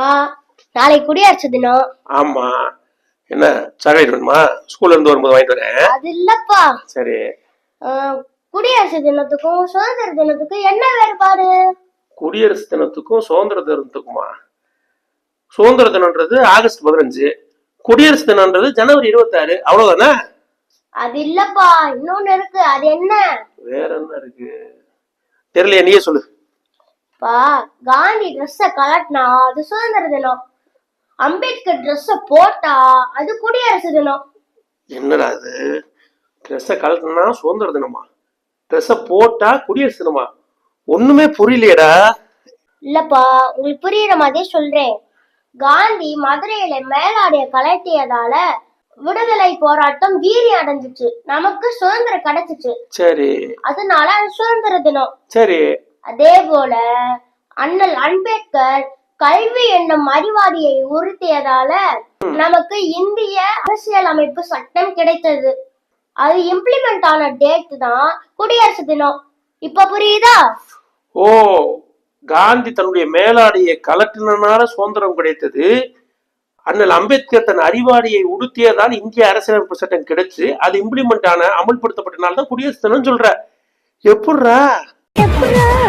பா நாளைக்கு குடியரசு தினம். ஆமா. என்ன சாக்லேட் வேணுமா? ஸ்கூல்ல இருந்து வரும்போது வாங்கிட்டு வரேன். அது இல்லப்பா. சரி. குடியரசு தினத்துக்கும் சுதந்திர தினத்துக்கும் என்ன வேறுபாடு குடியரசு தினத்துக்கும் சுதந்திர தினத்துக்குமா? சுதந்திர தினம்ன்றது ஆகஸ்ட் பதினஞ்சு. குடியரசு தினம்ன்றது ஜனவரி இருபத்தாறு. அவ்வளவுதானே? அது இல்லப்பா. இன்னொன்னு இருக்கு. அது என்ன? வேற என்ன இருக்கு? தெரியலையே நீயே சொல்லு. பா காந்தி ட்ரெஸ்ஸ கலட்டினா அது சுதந்திர தினம். அம்பேத்கர் ட்ரெஸ்ஸ போட்டா அது குடியரசு தினம். என்னடா இது? ட்ரெஸ்ஸை கலட்டினா சுதந்திர தினமா? ட்ரெஸ்ஸை போட்டா குடியரசு தினமா? ஒண்ணுமே புரியலையேடா. இல்லப்பா உங்களுக்கு புரியுற மாதிரி சொல்றேன். காந்தி மதுரையில மேலாடைய கலட்டியதால விடுதலை போராட்டம் வீரி அடைஞ்சிச்சு. நமக்கு சுதந்திரம் கிடைச்சிச்சு. சரி. அதனால அது சுதந்திர தினம். சரி. அதே போல அண்ணல் அம்பேத்கர் கல்வி என்னும் அறிவாளியை உறுத்தியதால நமக்கு இந்திய அரசியலமைப்பு சட்டம் கிடைத்தது. அது இம்ப்ளிமெண்ட் ஆன டேட் தான் குடியரசு தினம். இப்ப புரியுதா? ஓ காந்தி தன்னுடைய மேலாடையை கலட்டினால சுதந்திரம் கிடைத்தது. அண்ணல் அம்பேத்கர் தன் அறிவாளியை உடுத்தியதால் இந்திய அரசியலமைப்பு சட்டம் கிடைச்சு அது இம்ப்ளிமெண்ட் ஆன அமல்படுத்தப்பட்டனால தான் குடியரசு தினம் சொல்ற. எப்படிரா எப்படா எப்படா